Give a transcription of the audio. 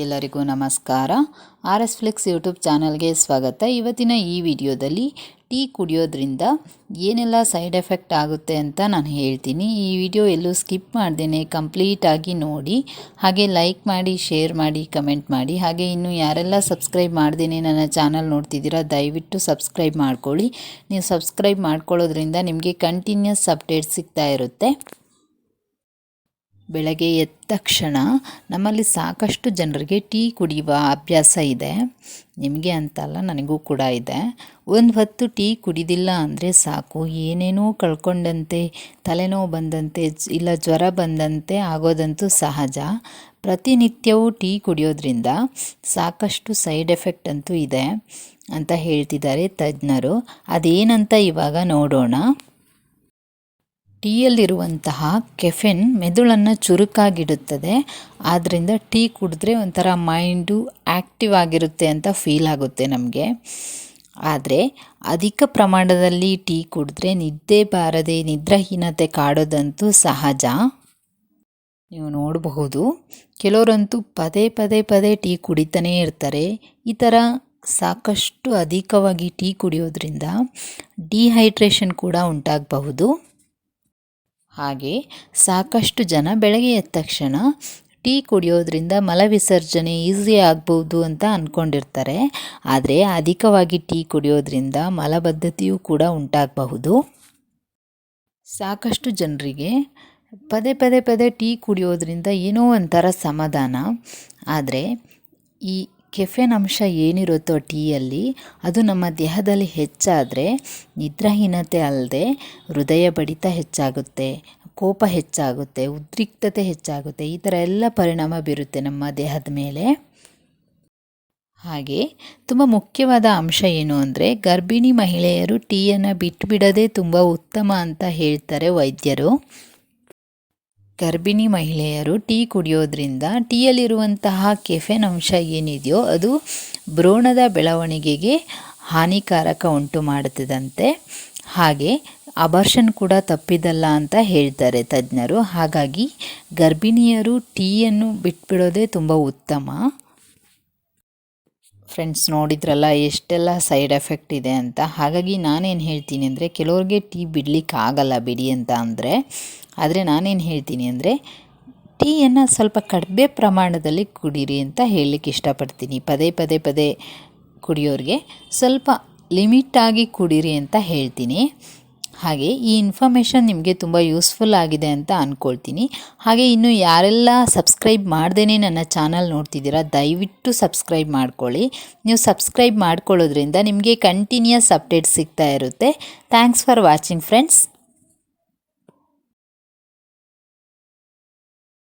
ಎಲ್ಲರಿಗೂ ನಮಸ್ಕಾರ. R S Flix YouTube ಚಾನಲ್ಗೆ ಸ್ವಾಗತ. ಇವತ್ತಿನ ಈ ವಿಡಿಯೋದಲ್ಲಿ ಟೀ ಕುಡಿಯೋದ್ರಿಂದ ಏನೆಲ್ಲ ಸೈಡ್ ಎಫೆಕ್ಟ್ ಆಗುತ್ತೆ ಅಂತ ನಾನು ಹೇಳ್ತೀನಿ. ಈ ವಿಡಿಯೋ ಎಲ್ಲೂ ಸ್ಕಿಪ್ ಮಾಡ್ದೇನೆ ಕಂಪ್ಲೀಟಾಗಿ ನೋಡಿ. ಹಾಗೆ ಲೈಕ್ ಮಾಡಿ, ಶೇರ್ ಮಾಡಿ, ಕಮೆಂಟ್ ಮಾಡಿ. ಹಾಗೆ ಇನ್ನು ಯಾರೆಲ್ಲ ಸಬ್ಸ್ಕ್ರೈಬ್ ಮಾಡ್ದೇನೆ ನನ್ನ ಚಾನಲ್ ನೋಡ್ತಿದ್ದೀರಾ, ದಯವಿಟ್ಟು ಸಬ್ಸ್ಕ್ರೈಬ್ ಮಾಡ್ಕೊಳ್ಳಿ. ನೀವು ಸಬ್ಸ್ಕ್ರೈಬ್ ಮಾಡ್ಕೊಳ್ಳೋದ್ರಿಂದ ನಿಮಗೆ ಕಂಟಿನ್ಯೂಸ್ ಅಪ್ಡೇಟ್ ಸಿಗ್ತಾ ಇರುತ್ತೆ. ಬೆಳಗ್ಗೆ ಎದ್ದ ತಕ್ಷಣ ನಮ್ಮಲ್ಲಿ ಸಾಕಷ್ಟು ಜನರಿಗೆ ಟೀ ಕುಡಿಯುವ ಅಭ್ಯಾಸ ಇದೆ. ನಿಮಗೆ ಅಂತಲ್ಲ, ನನಗೂ ಕೂಡ ಇದೆ. ಒಂದು ಹೊತ್ತು ಟೀ ಕುಡಿದಿಲ್ಲ ಅಂದರೆ ಸಾಕು. ಏನೇನೋ ಕಳ್ಕೊಂಡಂತೆ, ತಲೆನೋವು ಬಂದಂತೆ, ಇಲ್ಲ ಜ್ವರ ಬಂದಂತೆ ಆಗೋದಂತೂ ಸಹಜ. ಪ್ರತಿನಿತ್ಯವೂ ಟೀ ಕುಡಿಯೋದ್ರಿಂದ ಸಾಕಷ್ಟು ಸೈಡ್ ಎಫೆಕ್ಟ್ ಅಂತೂ ಇದೆ ಅಂತ ಹೇಳ್ತಿದ್ದಾರೆ ತಜ್ಞರು. ಅದೇನಂತ ಇವಾಗ ನೋಡೋಣ. ಟೀಯಲ್ಲಿರುವಂತಹ ಕೆಫೆನ್ ಮೆದುಳನ್ನು ಚುರುಕಾಗಿಡುತ್ತದೆ. ಆದ್ದರಿಂದ ಟೀ ಕುಡಿದ್ರೆ ಒಂಥರ ಮೈಂಡು ಆ್ಯಕ್ಟಿವ್ ಆಗಿರುತ್ತೆ ಅಂತ ಫೀಲ್ ಆಗುತ್ತೆ ನಮಗೆ. ಆದರೆ ಅಧಿಕ ಪ್ರಮಾಣದಲ್ಲಿ ಟೀ ಕುಡಿದ್ರೆ ನಿದ್ದೆ ಬಾರದೆ ನಿದ್ರಾಹೀನತೆ ಕಾಡೋದಂತೂ ಸಹಜ. ನೀವು ನೋಡಬಹುದು, ಕೆಲವರಂತೂ ಪದೇ ಪದೇ ಪದೇ ಟೀ ಕುಡಿತಾನೇ ಇರ್ತಾರೆ. ಈ ಥರ ಸಾಕಷ್ಟು ಅಧಿಕವಾಗಿ ಟೀ ಕುಡಿಯೋದ್ರಿಂದ ಡಿಹೈಡ್ರೇಷನ್ ಕೂಡ ಉಂಟಾಗಬಹುದು. ಹಾಗೆ ಸಾಕಷ್ಟು ಜನ ಬೆಳಗ್ಗೆ ಎದ್ದ ತಕ್ಷಣ ಟೀ ಕುಡಿಯೋದ್ರಿಂದ ಮಲವಿಸರ್ಜನೆ ಈಸಿ ಆಗ್ಬೋದು ಅಂತ ಅಂದ್ಕೊಂಡಿರ್ತಾರೆ ಆದರೆ ಅಧಿಕವಾಗಿ ಟೀ ಕುಡಿಯೋದ್ರಿಂದ ಮಲಬದ್ಧತೆಯೂ ಕೂಡ ಉಂಟಾಗಬಹುದು. ಸಾಕಷ್ಟು ಜನರಿಗೆ ಪದೇ ಪದೇ ಪದೇ ಟೀ ಕುಡಿಯೋದ್ರಿಂದ ಏನೋ ಒಂಥರ ಸಮಾಧಾನ. ಆದರೆ ಈ ಕೆಫೆನ್ ಅಂಶ ಏನಿರುತ್ತೋ ಟೀಯಲ್ಲಿ, ಅದು ನಮ್ಮ ದೇಹದಲ್ಲಿ ಹೆಚ್ಚಾದರೆ ನಿದ್ರಾಹೀನತೆ ಅಲ್ಲದೆ ಹೃದಯ ಬಡಿತ ಹೆಚ್ಚಾಗುತ್ತೆ, ಕೋಪ ಹೆಚ್ಚಾಗುತ್ತೆ, ಉದ್ರಿಕ್ತತೆ ಹೆಚ್ಚಾಗುತ್ತೆ, ಈ ಥರ ಎಲ್ಲ ಪರಿಣಾಮ ಬೀರುತ್ತೆ ನಮ್ಮ ದೇಹದ ಮೇಲೆ. ಹಾಗೆ ತುಂಬ ಮುಖ್ಯವಾದ ಅಂಶ ಏನು ಅಂದರೆ ಗರ್ಭಿಣಿ ಮಹಿಳೆಯರು ಟೀಯನ್ನು ಬಿಟ್ಟುಬಿಡದೆ ತುಂಬ ಉತ್ತಮ ಅಂತ ಹೇಳ್ತಾರೆ ವೈದ್ಯರು. ಗರ್ಭಿಣಿ ಮಹಿಳೆಯರು ಟೀ ಕುಡಿಯೋದ್ರಿಂದ ಟೀಯಲ್ಲಿರುವಂತಹ ಕೆಫೆನ್ ಅಂಶ ಏನಿದೆಯೋ ಅದು ಭ್ರೂಣದ ಬೆಳವಣಿಗೆಗೆ ಹಾನಿಕಾರಕ ಉಂಟು ಮಾಡುತ್ತದಂತೆ. ಹಾಗೆ ಅಬರ್ಷನ್ ಕೂಡ ತಪ್ಪಿದಲ್ಲ ಅಂತ ಹೇಳ್ತಾರೆ ತಜ್ಞರು. ಹಾಗಾಗಿ ಗರ್ಭಿಣಿಯರು ಟೀಯನ್ನು ಬಿಟ್ಬಿಡೋದೇ ತುಂಬ ಉತ್ತಮ. ಫ್ರೆಂಡ್ಸ್, ನೋಡಿದ್ರಲ್ಲ ಎಷ್ಟೆಲ್ಲ ಸೈಡ್ ಎಫೆಕ್ಟ್ ಇದೆ ಅಂತ. ಹಾಗಾಗಿ ನಾನೇನು ಹೇಳ್ತೀನಿ ಅಂದರೆ ಕೆಲವ್ರಿಗೆ ಟೀ ಬಿಡ್ಲಿಕ್ಕೆ ಆಗಲ್ಲ ಬಿಡಿ ಅಂತ ಅಂದರೆ ಆದರೆ ನಾನೇನು ಹೇಳ್ತೀನಿ ಅಂದರೆ, ಟೀಯನ್ನು ಸ್ವಲ್ಪ ಕಡಿಮೆ ಪ್ರಮಾಣದಲ್ಲಿ ಕುಡೀರಿ ಅಂತ ಹೇಳಲಿಕ್ಕೆ ಇಷ್ಟಪಡ್ತೀನಿ. ಪದೇ ಪದೇ ಪದೇ ಕುಡಿಯೋರಿಗೆ ಸ್ವಲ್ಪ ಲಿಮಿಟಾಗಿ ಕುಡೀರಿ ಅಂತ ಹೇಳ್ತೀನಿ. ಹಾಗೆ ಈ ಇನ್ಫಾರ್ಮೇಷನ್ ನಿಮಗೆ ತುಂಬ ಯೂಸ್ಫುಲ್ ಆಗಿದೆ ಅಂತ ಅಂದ್ಕೊಳ್ತೀನಿ ಹಾಗೆ ಇನ್ನು ಯಾರೆಲ್ಲ ಸಬ್ಸ್ಕ್ರೈಬ್ ಮಾಡ್ದೇ ನನ್ನ ಚಾನಲ್ ನೋಡ್ತಿದ್ದೀರಾ, ದಯವಿಟ್ಟು ಸಬ್ಸ್ಕ್ರೈಬ್ ಮಾಡ್ಕೊಳ್ಳಿ. ನೀವು ಸಬ್ಸ್ಕ್ರೈಬ್ ಮಾಡ್ಕೊಳ್ಳೋದ್ರಿಂದ ನಿಮಗೆ ಕಂಟಿನ್ಯೂಸ್ ಅಪ್ಡೇಟ್ ಸಿಗ್ತಾ ಇರುತ್ತೆ. Thanks for watching friends.